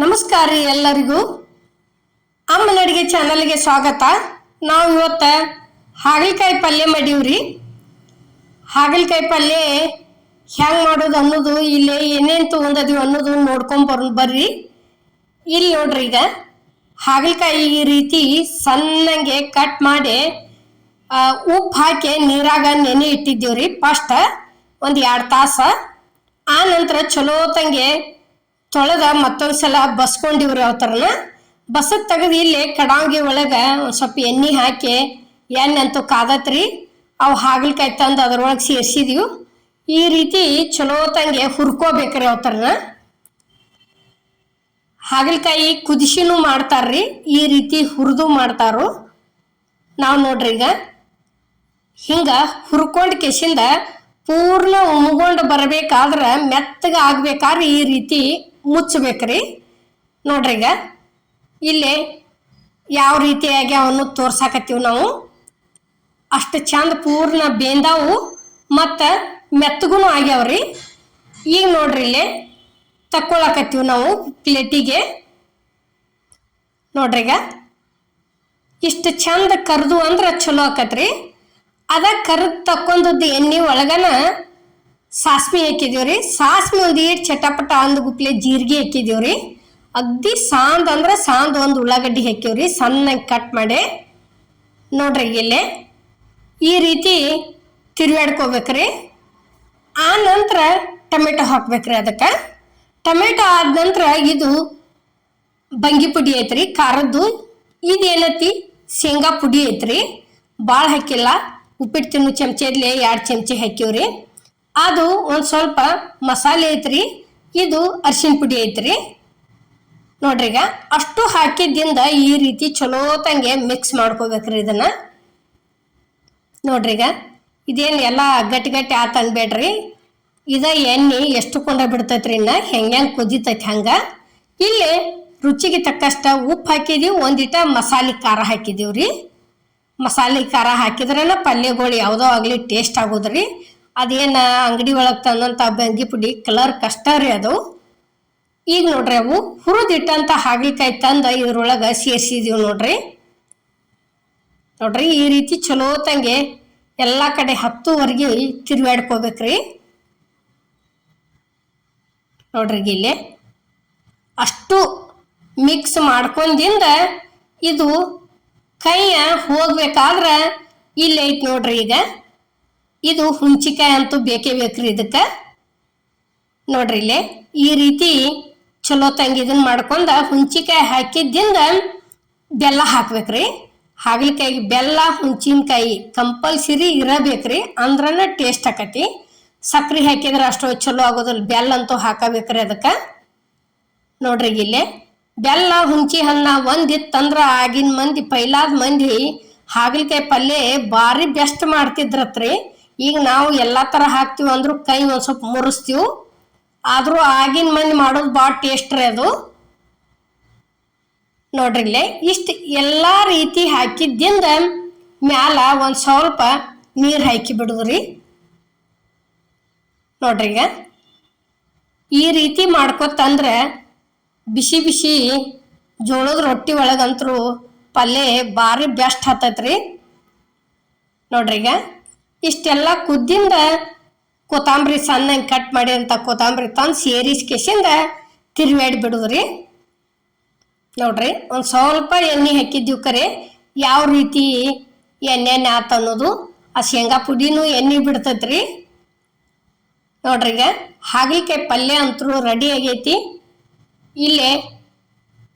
ನಮಸ್ಕಾರ ರೀ ಎಲ್ಲರಿಗೂ. ಅಮ್ಮನ ಅಡುಗೆ ಚಾನಲ್ಗೆ ಸ್ವಾಗತ. ನಾವು ಇವತ್ತು ಹಾಗಲಕಾಯಿ ಪಲ್ಯ ಮಾಡೀವ್ರಿ. ಹಾಗಲಕಾಯಿ ಪಲ್ಯ ಹೆಂಗೆ ಮಾಡೋದು ಅನ್ನೋದು ಇಲ್ಲಿ ಏನೇನು ತೊಗೊಂಡದೀವಿ ಅನ್ನೋದು ನೋಡ್ಕೊಂಡು ಬರ್, ಬರ್ರಿ. ಇಲ್ಲಿ ನೋಡ್ರಿ ಈಗ ಹಾಗಲಕಾಯಿ ಈ ರೀತಿ ಸಣ್ಣಗೆ ಕಟ್ ಮಾಡಿ ಉಪ್ಪು ಹಾಕಿ ನೀರಾಗ ನೆನೆ ಇಟ್ಟಿದ್ದೀವ್ರಿ ಫಸ್ಟ್ ಒಂದು ಎರಡು ತಾಸು. ಆ ನಂತರ ಚಲೋ ತಂಗೆ ತೊಳೆದ ಮತ್ತೊಂದು ಸಲ ಬಸ್ಕೊಂಡಿವ್ರಿ ಅವತರನ ಬಸದ್ ತೆಗೆದು ಇಲ್ಲಿ ಕಡಾಂಗಿ ಒಳಗೆ ಒಂದು ಸ್ವಲ್ಪ ಎಣ್ಣೆ ಹಾಕಿ, ಎಣ್ಣೆ ಅಂತೂ ಕಾದತ್ರಿ. ಅವು ಹಾಗಲಕಾಯಿ ತಂದು ಅದ್ರೊಳಗೆ ಸೇರಿಸಿದೀವಿ. ಈ ರೀತಿ ಚಲೋ ತಂಗೆ ಹುರ್ಕೋಬೇಕ್ರಿ ಅವತರನ ಹಾಗಲಕಾಯಿ ಕುದಿಸಿನೂ ಮಾಡ್ತಾರ್ರಿ, ಈ ರೀತಿ ಹುರಿದು ಮಾಡ್ತಾರು. ನಾವು ನೋಡ್ರಿ ಈಗ. ಹಿಂಗ ಹುರ್ಕೊಂಡ್ ಕೆಸಿಂದ ಪೂರ್ಣ ಉಮ್ಗೊಂಡು ಬರಬೇಕಾದ್ರೆ ಮೆತ್ತಗೆ ಆಗ್ಬೇಕಾದ್ರೆ ಈ ರೀತಿ ಮುಚ್ಚಬೇಕ್ರಿ. ನೋಡ್ರಿ ಈಗ. ಇಲ್ಲಿ ಯಾವ ರೀತಿಯಾಗಿ ಅವನ್ನು ತೋರ್ಸಾಕತ್ತೀವಿ ನಾವು. ಅಷ್ಟು ಚಂದ ಪೂರ್ಣ ಬೇಂದಾವು ಮತ್ತು ಮೆತ್ತಗೂ ಆಗ್ಯಾವ್ರಿ. ಈಗ ನೋಡ್ರಿ ಇಲ್ಲಿ ತಕ್ಕೊಳಕತ್ತೀವಿ ನಾವು ಪ್ಲೇಟಿಗೆ. ನೋಡ್ರಿ ಈಗ. ಇಷ್ಟು ಚಂದ ಕರ್ದು ಅಂದ್ರೆ ಚಲೋ ಆಕತ್ರಿ. ಅದ ಕರ್ದು ತಕ್ಕೊಂಡದ್ದು ಎಣ್ಣೆ ಒಳಗನ ಸಾಸ್ಮಿ ಹಾಕಿದೀವ್ರಿ ಸಾಸ್ಮಿ ಒಂದು ಏಟ್ ಚಟಪಟ ಅಂದ್ ಗುಪ್ಲೆ ಜೀರಿಗೆ ಹಾಕಿದೀವ್ರಿ ಅಗ್ದಿ ಸಾಂದ್ ಅಂದ್ರೆ ಸಾಂದ್ ಒಂದು ಉಳ್ಳಾಗಡ್ಡಿ ಹಾಕಿವ್ರಿ ಸಣ್ಣಗೆ ಕಟ್ ಮಾಡಿ. ನೋಡ್ರಿ ಇಲ್ಲಿ. ಈ ರೀತಿ ತಿರುವಾಡ್ಕೋಬೇಕ್ರಿ ಆ ನಂತರ ಟೊಮೆಟೊ ಹಾಕ್ಬೇಕ್ರಿ ಅದಕ್ಕೆ. ಟೊಮೆಟೊ ಆದ ನಂತರ ಇದು ಬಂಗಿ ಪುಡಿ ಐತ್ರಿ, ಖಾರದ್ದು. ಇದೇನತಿ ಶೇಂಗಾ ಪುಡಿ ಐತ್ರಿ. ಭಾಳ ಹಾಕಿಲ್ಲ. ಉಪ್ಪಿಟ್ಟು ತಿನ್ನು ಚಮಚದಲ್ಲಿ ಎರಡು ಚಮಚಿ ಹಾಕಿವ್ರಿ. ಅದು ಒಂದು ಸ್ವಲ್ಪ ಮಸಾಲೆ ಐತ್ರಿ. ಇದು ಅರಿಶಿನ ಪುಡಿ ಐತ್ರಿ. ನೋಡ್ರಿ ಈಗ, ಅಷ್ಟು ಹಾಕಿದ್ದಿಂದ ಈ ರೀತಿ ಚಲೋ ತಂಗೆ ಮಿಕ್ಸ್ ಮಾಡ್ಕೋಬೇಕ್ರಿ ಇದನ್ನ. ನೋಡ್ರಿ ಈಗ, ಇದೇನು ಎಲ್ಲ ಗಟ್ಟಿ ಗಟ್ಟಿ ಆತ ಅನ್ಬೇಡ್ರಿ. ಇದ ಎಣ್ಣೆ ಎಷ್ಟು ಕೊಂಡ ಬಿಡ್ತೈತ್ರಿ ಇನ್ನ, ಹೆಂಗ್ ಹೆಂಗ್ ಕುದಿತೈತಿ ಹಂಗ. ಇಲ್ಲಿ ರುಚಿಗೆ ತಕ್ಕಷ್ಟ ಉಪ್ಪು ಹಾಕಿದೀವಿ, ಒಂದಿಟ ಮಸಾಲೆ ಖಾರ ಹಾಕಿದೀವ್ರಿ. ಮಸಾಲೆ ಖಾರ ಹಾಕಿದ್ರನ ಪಲ್ಯಗಳು ಯಾವುದೋ ಆಗಲಿ ಟೇಸ್ಟ್ ಆಗೋದ್ರಿ. ಅದೇನು ಅಂಗಡಿ ಒಳಗೆ ತಂದಂಥ ಬೆಂಗಿ ಪುಡಿ ಕಲರ್ ಕಷ್ಟ ರೀ ಅದು. ಈಗ ನೋಡ್ರಿ ಅವು ಹುರಿದಿಟ್ಟಂತ ಹಾಗಲಕಾಯಿ ತಂದ ಇದ್ರೊಳಗೆ ಸೇರ್ಸಿದೀವಿ ನೋಡ್ರಿ. ನೋಡ್ರಿ ಈ ರೀತಿ ಚಲೋ ತಂಗೆ ಎಲ್ಲ ಕಡೆ ಹತ್ತುವರೆಗೆ ತಿರುವಾಡ್ಕೋಬೇಕ್ರಿ ನೋಡ್ರಿ ಇಲ್ಲಿ ಅಷ್ಟು ಮಿಕ್ಸ್ ಮಾಡ್ಕೊಂಡಿಂದ ಇದು ಕೈಯ ಹೋಗ್ಬೇಕಾದ್ರೆ ಇಲ್ಲಿ ಐತಿ ನೋಡ್ರಿ ಈಗ. ಇದು ಹುಂಚಿಕಾಯಿ ಅಂತೂ ಬೇಕೇ ಬೇಕ್ರಿ ಇದಕ್ಕೆ. ನೋಡ್ರಿ ಇಲ್ಲಿ, ಈ ರೀತಿ ಚಲೋ ತಂಗಿ ಇದನ್ನ ಮಾಡ್ಕೊಂಡ ಹುಂಚಿಕಾಯಿ ಹಾಕಿದ್ದಿಂದ ಬೆಲ್ಲ ಹಾಕ್ಬೇಕ್ರಿ. ಹಾಗಲಕಾಯಿ ಬೆಲ್ಲ ಹುಂಚಿನಕಾಯಿ ಕಂಪಲ್ಸರಿ ಇರಬೇಕ್ರಿ, ಅಂದ್ರನ ಟೇಸ್ಟ್ ಆಕತಿ. ಸಕ್ಕರೆ ಹಾಕಿದ್ರೆ ಅಷ್ಟು ಚಲೋ ಆಗೋದಿಲ್ಲ, ಬೆಲ್ಲ ಅಂತೂ ಹಾಕಬೇಕ್ರಿ ಅದಕ್ಕೆ. ನೋಡ್ರಿ ಇಲ್ಲಿ, ಬೆಲ್ಲ ಹುಂಚಿ ಹಣ್ಣ ಒಂದಿತ್ತಂದ್ರ ಆಗಿನ ಮಂದಿ, ಪೈಲಾದ ಮಂದಿ ಹಾಗಲಕಾಯಿ ಪಲ್ಯ ಭಾರಿ ಬೆಸ್ಟ್ ಮಾಡ್ತಿದ್ರತ್ರಿ. ಈಗ ನಾವು ಎಲ್ಲ ಥರ ಹಾಕ್ತೀವಿ ಕೈ ಒಂದು ಸ್ವಲ್ಪ ಮುರಿಸ್ತೀವಿ. ಆದರೂ ಆಗಿನ ಮಂದಿ ಮಾಡೋದು ಭಾಳ ಟೇಸ್ಟ್ ರೀ ಅದು. ನೋಡ್ರಿ ಇಲ್ಲೇ, ಇಷ್ಟು ಎಲ್ಲ ರೀತಿ ಹಾಕಿದ್ದಿಂದ ಮ್ಯಾಲ ಒಂದು ಸ್ವಲ್ಪ ನೀರು ಹಾಕಿ ಬಿಡುದ್ರಿ. ನೋಡ್ರಿ ಈಗ, ಈ ರೀತಿ ಮಾಡ್ಕೊತಂದ್ರೆ ಬಿಸಿ ಬಿಸಿ ಜೋಳದ ರೊಟ್ಟಿ ಒಳಗಂತರೂ ಪಲ್ಯ ಭಾರಿ ಬೆಸ್ಟ್ ಹತ್ತೈತ್ರಿ ನೋಡ್ರಿ ಈಗ. ಇಷ್ಟೆಲ್ಲ ಕುದ್ದಿಂದ ಕೊತ್ತಂಬರಿ ಸಣ್ಣಂಗೆ ಕಟ್ ಮಾಡಿ ಅಂತ ಕೊತ್ತಂಬರಿ ತಂದು ಸೇರಿಸ್ಕೇಸಿಂದ ತಿರುವಾಡಿ ಬಿಡುದ್ರಿ. ನೋಡ್ರಿ, ಒಂದು ಸ್ವಲ್ಪ ಎಣ್ಣೆ ಹಾಕಿದ್ದೀವಿ ಕರೆ, ಯಾವ ರೀತಿ ಎಣ್ಣೆ ಆತ ಅನ್ನೋದು, ಆ ಶೇಂಗಾ ಪುಡಿನೂ ಎಣ್ಣೆ ಬಿಡ್ತೈತ್ರಿ. ನೋಡ್ರಿ ಈಗ, ಹಾಗಲಕಾಯಿ ಪಲ್ಯ ಅಂತೂ ರೆಡಿ ಆಗೈತಿ. ಇಲ್ಲೇ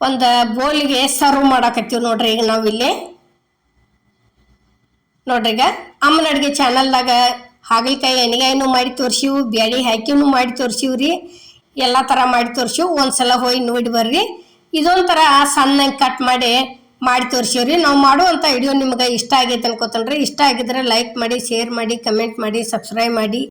ಒಂದು ಬೋಲಿಗೆ ಸರ್ವ್ ಮಾಡಾಕತ್ತೀವಿ ನೋಡ್ರಿ ಈಗ ನಾವು ಇಲ್ಲಿ ನೋಡ್ರಿ ಈಗ ಅಮ್ಮನ ಅಡುಗೆ ಚಾನಲ್ದಾಗ ಹಾಗಲಕಾಯಿ ಎಣ್ಗಾಯಿನೂ ಮಾಡಿ ತೋರಿಸಿವು, ಬ್ಯಾಳಿ ಹಾಕಿನೂ ಮಾಡಿ ತೋರ್ಸಿವ್ರಿ. ಎಲ್ಲ ಥರ ಮಾಡಿ ತೋರಿಸಿವು, ಒಂದ್ಸಲ ಹೋಗಿ ನೋಡಿ ಬರ್ರಿ. ಇದೊಂಥರ ಸಣ್ಣ ಕಟ್ ಮಾಡಿ ಮಾಡಿ ತೋರ್ಸಿವ್ರಿ. ನಾವು ಮಾಡುವಂಥ ವಿಡಿಯೋ ನಿಮ್ಗೆ ಇಷ್ಟ ಆಗೈತೆ ಅನ್ಕೋತನ್ರಿ. ಇಷ್ಟ ಆಗಿದ್ರೆ ಲೈಕ್ ಮಾಡಿ ಶೇರ್ ಮಾಡಿ ಕಮೆಂಟ್ ಮಾಡಿ ಸಬ್ಸ್ಕ್ರೈಬ್ ಮಾಡಿ.